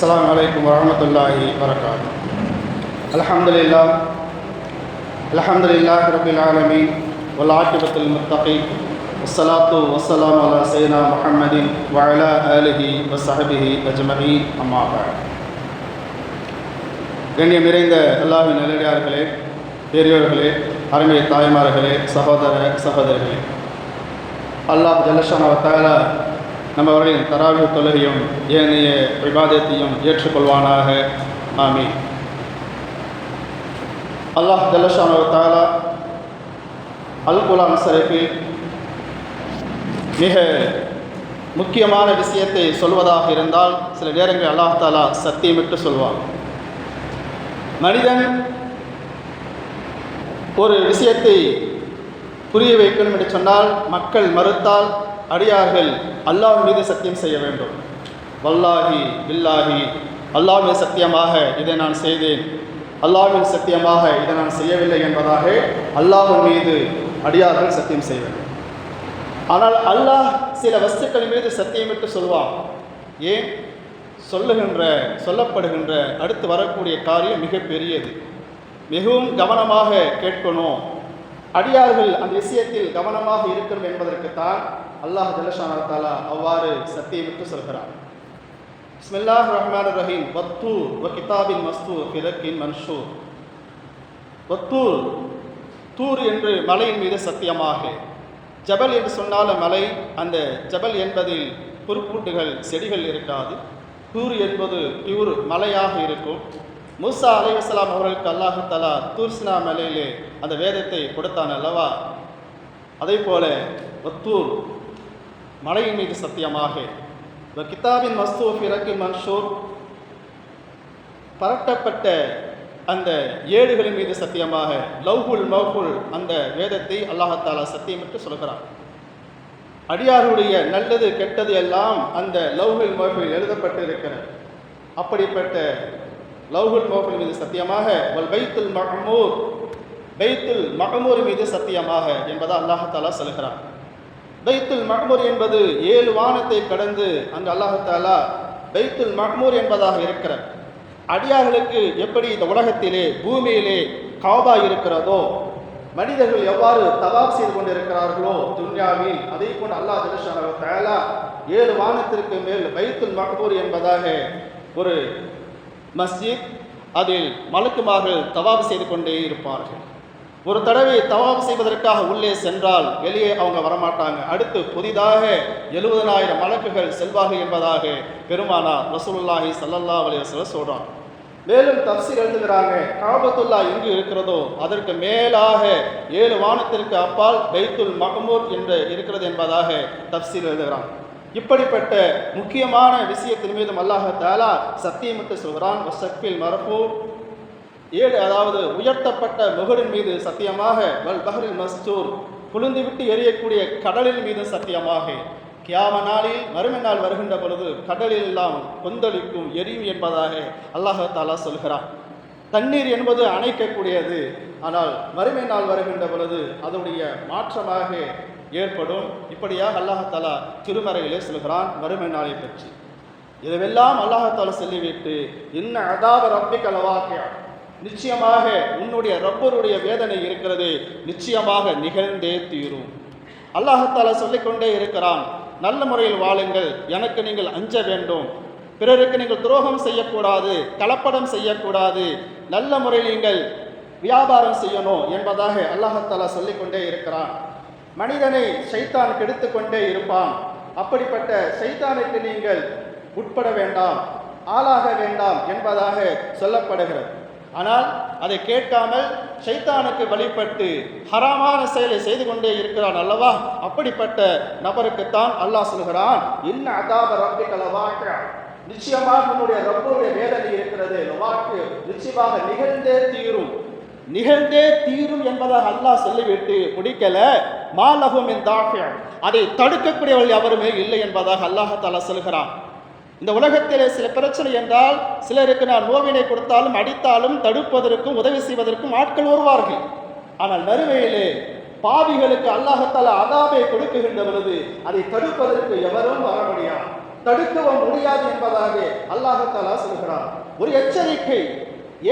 السلام عليكم ورحمة الله وبركاته الحمد لله الحمد لله رب العالمين والعاقبة للمتقين والصلاة والسلام على سيدنا محمد وعلى آله وصحبه أجمعين أما بعد கண்ணியம் நிறைந்த அல்லாஹின் நல்லடியார்களே பெரியோர்களே அருமை தாய்மார்களே சகோதர சகோதரிகளே அல்லாஹ் ஜல்லஷானவத்தால நம்ம அவர்களின் தராவி தொழுகையும் ஏனைய விவாதத்தையும் ஏற்றுக்கொள்வானாக. ஆமி அல்லாஹ் ஜல்லஷானவத்தால அல் குலாம் சரஃபில் மிக முக்கியமான விஷயத்தை சொல்வதாக இருந்தால் சில நேரங்கள் அல்லாஹ் தாலா சத்தியமிட்டு சொல்வார் மனிதன் ஒரு விஷயத்தை புரிய வைக்கணும் என்று சொன்னால் மக்கள் மறுத்தால் அடியார்கள் அல்லாஹ் மீது சத்தியம் செய்ய வேண்டும். வல்லாஹி பில்லாஹி அல்லாஹ் சத்தியமாக இதை நான் செய்தேன். அல்லாஹ்வின் சத்தியமாக இதை நான் செய்யவில்லை என்பதாக அல்லாஹ் மீது அடியார்கள் சத்தியம் செய்ய வேண்டும். ஆனால் அல்லாஹ் சில வஸ்துக்கள் மீது சத்தியமிட்டு சொல்வான். ஏன்? சொல்லுகின்ற சொல்லப்படுகின்ற அடுத்து வரக்கூடிய காரியம் மிகப்பெரியது. மிகவும் கவனமாக கேட்கணும். அடியார்கள் அந்த விஷயத்தில் கவனமாக இருக்கணும் என்பதற்குத்தான் அல்லாஹ் ஜலஷான தாலா அவ்வாறு சத்தியமிட்டு சொல்கிறார் பிஸ்மில்லாஹ் ரஹ்மான் ரஹீம். வத்தூர் வ கிதாபின் மஸ்தூர் கிழக்கின் மன்ஷூர். வத்தூர் தூர் என்று மலையின் மீது சத்தியமாக. ஜபல் என்று சொன்னாலும் மலை அந்த ஜபல் என்பதில் புற்பூட்டுகள் செடிகள் இருக்காது. தூர் என்பது பியூர் மலையாக இருக்கும். மூசா அலைவசலாம் அவர்களுக்கு அல்லாஹு தலா தூர்சினா மலையிலே அந்த வேதத்தை கொடுத்தான் அல்லவா? அதே போல ஒத்தூர் மலையின் மீது சத்தியமாக கிதாபின் மஸ்தூஃப் இறக்கு மன்சூர் பரட்டப்பட்ட அந்த ஏடுகளின் மீது சத்தியமாக லவ்ஹுல் மவ்ஹுல் அந்த வேதத்தை அல்லாஹாலா சத்தியமிட்டு சொல்கிறான். அடியாருடைய நல்லது கெட்டது எல்லாம் அந்த லவ்ஹுல் மவ்ஹுல் எழுதப்பட்டு இருக்கிறது அப்படிப்பட்ட லவ்ஹுல் மோகன் மீது சத்தியமாக வல் பைத்துல் மகமூர் பைத்துல் மகமூர் மீது சத்தியமாக என்பதை அல்லாஹாலா சொல்கிறான். பைத்துல் மகமூர் என்பது ஏழு வானத்தை கடந்து அங்கு அல்லாஹாலா பைத்துல் மகமூர் என்பதாக இருக்கிறார். அடியார்களுக்கு எப்படி இந்த உலகத்திலே பூமியிலே காபா இருக்கிறதோ மனிதர்கள் எவ்வாறு தவாப் செய்து கொண்டிருக்கிறார்களோ துன்யாவில் அதே போன்று அல்லாஹ் ஜலஷான ஏழு வானத்திற்கு மேல் பைத்துல் மகமூர் என்பதாக ஒரு மஸ்ஜித் அதில் மலக்குமார்கள் தவாபு செய்து கொண்டே இருப்பார்கள். ஒரு தடவை தவாபு செய்வதற்காக உள்ளே சென்றால் வெளியே அவங்க வரமாட்டாங்க. அடுத்து புதிதாக எழுபதனாயிரம் மலக்குகள் செல்வார்கள் என்பதாக பெருமானார் ரசூலுல்லாஹி சல்லல்லா அலைய சொல்கிறான் மேலும் தப்சீர் எழுதுகிறாங்க காபத்துல்லா எங்கு இருக்கிறதோ அதற்கு மேலாக ஏழு வானத்திற்கு அப்பால் பைத்துல் மகமூர் என்று இருக்கிறது என்பதாக தப்சீர் எழுதுகிறான் இப்படிப்பட்ட முக்கியமான விஷயத்தின் மீதும் அல்லாஹ் தாலா சத்தியமிட்டு சொல்கிறான் சக்பில் மரபு ஏழு அதாவது உயர்த்தப்பட்ட முகரின் மீது சத்தியமாக வல் பஹரில் மஸ்தூர். புழுந்துவிட்டு எரியக்கூடிய கடலின் மீது சத்தியமாக. கியாம நாளில் மறுமை நாள் வருகின்ற பொழுது கடலில் எல்லாம் கொந்தளிக்கும் எரியும் என்பதாக அல்லாஹாலா சொல்கிறான். தண்ணீர் என்பது அணைக்கக்கூடியது. ஆனால் மறுமை நாள் வருகின்ற பொழுது அதனுடைய மாற்றமாக ஏற்படும். இப்படியாக அல்லாஹாலா திருமறையிலே சொல்கிறான் வறுமை நாளை பற்றி. இதுவெல்லாம் அல்லாஹாலா சொல்லிவிட்டு இன்ன அதாவது ரப்பி கலவாக்கியா நிச்சயமாக உன்னுடைய ரப்பருடைய வேதனை இருக்கிறது நிச்சயமாக நிகழ்ந்தே தீரும். அல்லாஹாலா சொல்லிக்கொண்டே இருக்கிறான் நல்ல முறையில் வாழுங்கள் எனக்கு நீங்கள் அஞ்ச வேண்டும். பிறருக்கு நீங்கள் துரோகம் செய்யக்கூடாது கலப்படம் செய்யக்கூடாது. நல்ல முறையில் நீங்கள் வியாபாரம் செய்யணும் என்பதாக அல்லாஹாலா சொல்லிக்கொண்டே இருக்கிறான். மனிதனை சைத்தான் கெடுத்து கொண்டே இருப்பான். அப்படிப்பட்ட சைத்தானுக்கு நீங்கள் உட்பட வேண்டாம் ஆளாக வேண்டாம் என்பதாக சொல்லப்படுகிறது. ஆனால் அதை கேட்காமல் சைத்தானுக்கு வழிபட்டு ஹராமான செயலை செய்து கொண்டே இருக்கிறான் அல்லவா? அப்படிப்பட்ட நபருக்குத்தான் அல்லாஹ் சொல்கிறான் இன்ன அதாப ரப்பிக்கல வாக்கு நிச்சயமாக உன்னுடைய ரப்பருடைய வேதனை இருக்கிறது. வாக்கு நிச்சயமாக நிகழ்ந்தே தீரும். நிகழ்ந்தே தீரும் என்பதாக அல்லாஹ் சொல்லிவிட்டு முடிக்கல. மாலகும் என் அதை தடுக்கக்கூடியவர்கள் எவருமே இல்லை என்பதாக அல்லாஹாலா சொல்கிறான். இந்த உலகத்திலே சில பிரச்சனை என்றால் சிலருக்கு நான் நோவினை கொடுத்தாலும் அடித்தாலும் தடுப்பதற்கும் உதவி செய்வதற்கும் ஆட்கள் வருவார்கள். ஆனால் மறுமையிலே பாவிகளுக்கு அல்லாஹத்தால அதாபை கொடுக்குகின்ற பொழுது அதை தடுப்பதற்கு எவரும் வர முடியாது. தடுக்கவும் முடியாது என்பதாக அல்லாஹத்தாலா சொல்கிறார் ஒரு எச்சரிக்கை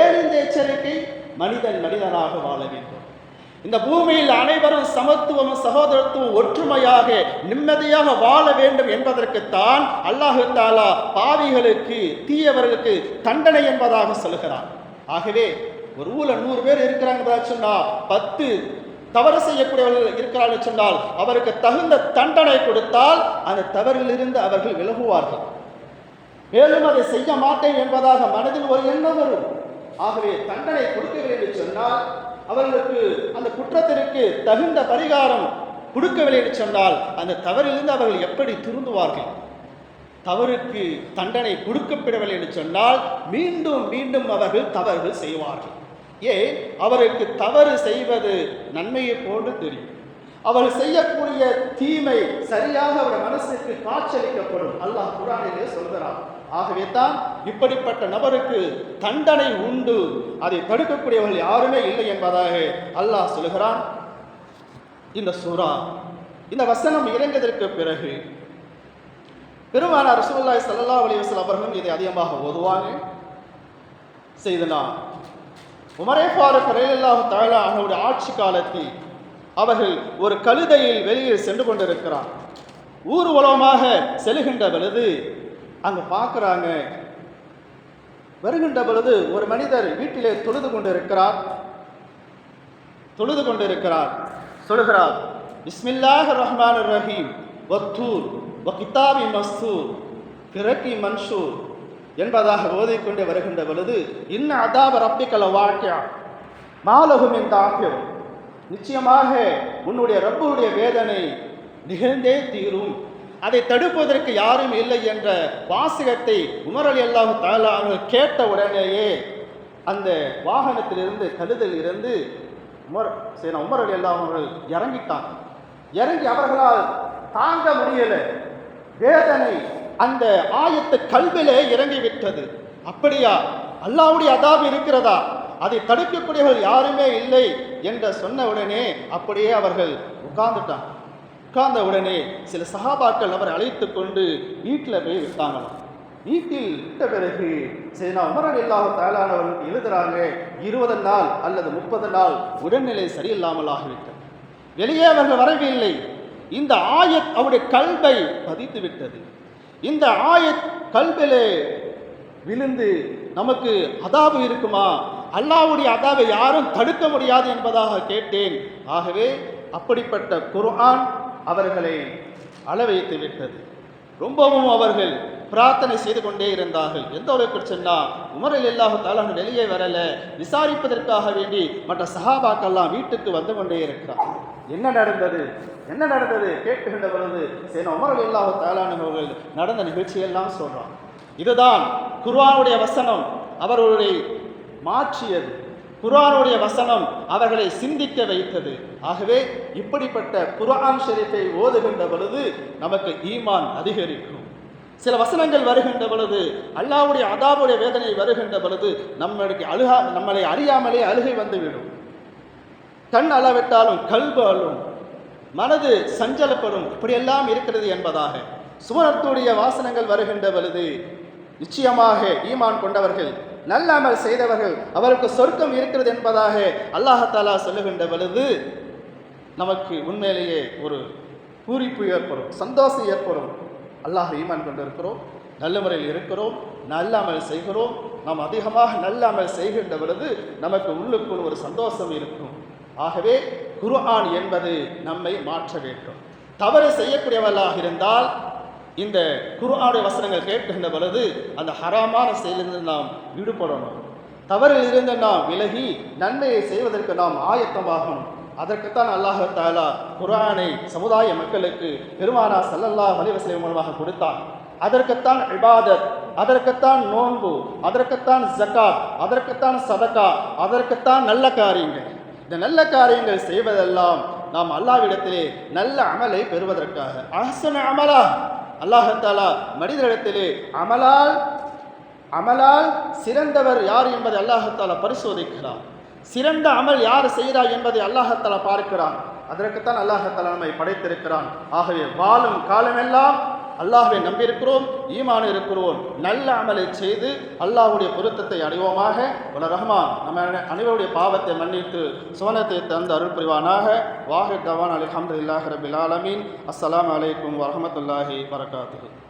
ஏன் இந்த எச்சரிக்கை? மனிதன் மனிதனாக வாழ வேண்டும். இந்த பூமியில் அனைவரும் சமத்துவம் சகோதரத்துவம் ஒற்றுமையாக நிம்மதியாக வாழ வேண்டும் என்பதற்குத்தான் அல்லாஹு தாலா பாவிகளுக்கு தீயவர்களுக்கு தண்டனை என்பதாக சொல்கிறார் ஆகவே ஒரு ஊர்ல நூறு பேர் இருக்கிறாங்க சொன்னா பத்து தவறு செய்யக்கூடியவர்கள் இருக்கிறார்கள் சொன்னால் அவருக்கு தகுந்த தண்டனை கொடுத்தால் அந்த தவறிலிருந்து அவர்கள் விலகுவார்கள். மேலும் அதை செய்ய மாட்டேன் என்பதாக மனதில் ஒரு எண்ணம் வரும். ஆகவே தண்டனை கொடுக்கவில்லை என்று சொன்னால் அவர்களுக்கு அந்த குற்றத்திற்கு தகுந்த பரிகாரம் கொடுக்கவில்லை என்று சொன்னால் அந்த தவறிலிருந்து அவர்கள் எப்படி திருந்துவார்கள்? தவறுக்கு தண்டனை கொடுக்கப்படவில்லை என்று சொன்னால் மீண்டும் மீண்டும் அவர்கள் தவறுகள் செய்வார்கள். ஏன்? அவருக்கு தவறு செய்வது நன்மையை போன்று தெரியும். அவர் செய்யக்கூடிய தீமை சரியாக அவர் மனசுக்கு காட்சளிக்கப்படும் அல்லாஹ் குரானிலே சொல்கிறார் ஆகவே தான் இப்படிப்பட்ட நபருக்கு தண்டனை உண்டு. அதை தடுக்கக்கூடியவர்கள் யாருமே இல்லை என்பதாக அல்லாஹ் சொல்கிறான் இந்த சூரா இந்த வசனம் இறங்கியதற்கு பிறகு பெருமானார் ரசூல்லாய் சல்லா அலைஹி வஸல்லம் அவர்களும் இதை அதிகமாக ஓதுவாங்க. செய்தனா உமரே ஃபாரூக் ரலியல்லாஹு தஆலா அவருடைய ஆட்சி காலத்தில் அவர்கள் ஒரு கழுதையில் வெளியில் சென்று கொண்டிருக்கிறார். ஊர்வலமாக செல்கின்ற பொழுது அங்கே பார்க்குறாங்க வருகின்ற பொழுது ஒரு மனிதர் வீட்டிலே தொழுது கொண்டிருக்கிறார். தொழுது கொண்டிருக்கிறார். சொல்கிறார் பிஸ்மில்லாஹ் ரஹ்மான் ரஹீம் வத்தூர் வ கிதாபி மஸ்தூர் கிரக்கி மன்சூர் என்பதாக ஓதிக்கொண்டே வருகின்ற பொழுது இன்ன அதாப ரப்பிக்கல வாழ்க்கையா மாலகும் இந்த ஆக்கியம் நிச்சயமாக உன்னுடைய ரப்புடைய வேதனை நிகழ்ந்தே தீரும். அதை தடுப்பதற்கு யாரும் இல்லை என்ற வாசகத்தை உமர் அலி அல்லாஹு தாலா அவர்கள் கேட்ட உடனேயே அந்த வாகனத்திலிருந்து கழுதில் இருந்து உமர் சரி உமர் அலி அல்லாஹ் அவர்கள் இறங்கிட்டாங்க. இறங்கி அவர்களால் தாங்க முடியலை. வேதனை அந்த ஆயத்து கல்விலே இறங்கிவிட்டது. அப்படியா? அல்லாவுடைய அதாபு இருக்கிறதா? அதை தடுக்கக்கூடியவர்கள் யாருமே இல்லை என்று சொன்ன உடனே அப்படியே அவர்கள் உட்கார்ந்துட்டாங்க. உட்கார்ந்த உடனே சில சகாபாக்கள் அவரை அழைத்து கொண்டு வீட்டில் போய் விட்டாங்களாம். வீட்டில் விட்ட பிறகு சரி நான் உமரன் இல்லாத தயாரானவர்களுக்கு எழுதுறாங்க இருபது நாள் அல்லது முப்பது நாள் உடல்நிலை சரியில்லாமல் ஆகிவிட்டது. வெளியே அவர்கள் வரவில்லை. இந்த ஆயத் அவருடைய கல்வை பதித்து விட்டது. இந்த ஆயத் கல்விலே விழுந்து நமக்கு அதாபு இருக்குமா? அல்லாவுடைய அதாவை யாரும் தடுக்க முடியாது என்பதாக கேட்டேன். ஆகவே அப்படிப்பட்ட குர்ஆன் அவர்களை அளவைத்து விட்டது. ரொம்பவும் அவர்கள் பிரார்த்தனை செய்து கொண்டே இருந்தார்கள். எந்த அளவுக்கு சொன்னால் உமரில் இல்லாஹு தாலான் வெளியே வரல. விசாரிப்பதற்காக வேண்டி மற்ற சஹாபாக்கெல்லாம் வீட்டுக்கு வந்து கொண்டே இருக்கிறார். என்ன நடந்தது? என்ன நடந்தது? கேட்டுகின்ற பொழுது சேன உமரல் இல்லாஹு தாலான் அவர்கள் நடந்த நிகழ்ச்சியெல்லாம் சொல்கிறான் இதுதான் குர்ஆனுடைய வசனம். அவர்களுடைய மாற்றியது. குரானுடைய வசனம் அவர்களை சிந்திக்க வைத்தது. ஆகவே இப்படிப்பட்ட குரான் ஷெரீஃபை ஓதுகின்ற பொழுது நமக்கு ஈமான் அதிகரிக்கும். சில வசனங்கள் வருகின்ற பொழுது அல்லாவுடைய அதாவுடைய வேதனை வருகின்ற பொழுது நம்மளுக்கு அழுகா நம்மளை அறியாமலே அழுகை வந்துவிடும். கண் அளவிட்டாலும் கல்பு அழும். மனது சஞ்சலப்படும். இப்படியெல்லாம் இருக்கிறது என்பதாக. சுவனத்துடைய வாசனங்கள் வருகின்ற பொழுது நிச்சயமாக ஈமான் கொண்டவர்கள் நல்லாமல் செய்தவர்கள் அவருக்கு சொர்க்கம் இருக்கிறது என்பதாக அல்லாஹாலா சொல்லுகின்ற பொழுது நமக்கு உண்மையிலேயே ஒரு பூரிப்பு ஏற்படும் சந்தோஷம் ஏற்படும். அல்லாஹ் ஈமான் கொண்டிருக்கிறோம் நல்ல முறையில் இருக்கிறோம் நல்ல அமல் செய்கிறோம். நாம் அதிகமாக நல்ல அமல் செய்கின்ற பொழுது நமக்கு உள்ளுக்குள் ஒரு சந்தோஷம் இருக்கும். ஆகவே குர்ஆன் என்பது நம்மை மாற்ற வேண்டும். தவறு செய்யக்கூடியவர்களாக இருந்தால் இந்த குர்ஆனுடைய வசனங்கள் கேட்கின்ற பொழுது அந்த ஹராமான செயலிருந்து நாம் ஈடுபடணும் தவறிலிருந்து நாம் விலகி நன்மையை செய்வதற்கு நாம் ஆயத்தமாகணும். அதற்குத்தான் அல்லாஹ் தாலா குரானை சமுதாய மக்களுக்கு பெருமானா சல்லல்லா வலிவசலை மூலமாக கொடுத்தான். அதற்குத்தான் இபாதத் அதற்குத்தான் நோன்பு அதற்குத்தான் ஜக்காத் அதற்குத்தான் சதக்கா அதற்குத்தான் நல்ல காரியங்கள். இந்த நல்ல காரியங்கள் செய்வதெல்லாம் நாம் அல்லாவிடத்திலே நல்ல அமலை பெறுவதற்காக. அஹ்சன அமலா. அல்லாஹாலா மனிதரிடத்திலே அமலால் அமலால் சிறந்தவர் யார் என்பதை அல்லாஹாலா பரிசோதிக்கிறார். சிறந்த அமல் யார் செய்கிறார் என்பதை அல்லாஹாலா பார்க்கிறான். அதற்குத்தான் அல்லாஹாலா நம்மை படைத்திருக்கிறான். ஆகவே வாழும் காலமெல்லாம் அல்லாஹுவை நம்பியிருக்கிறோம் ஈமான் இருக்கிறோம். நல்ல அமலை செய்து அல்லாஹுடைய பொருத்தத்தை அடைவோமாக. உல ரஹ்மான் நம்ம அனைவருடைய பாவத்தை மன்னித்து சுவனத்தை தந்து அருள் புரிவானாக. வாஹித் தவான் அலி அஹமதுல்லாஹ் ரபில் ஆலமீன். அஸ்லாம் வலைக்கம் வரமத்துல்லாஹி வரகாத்து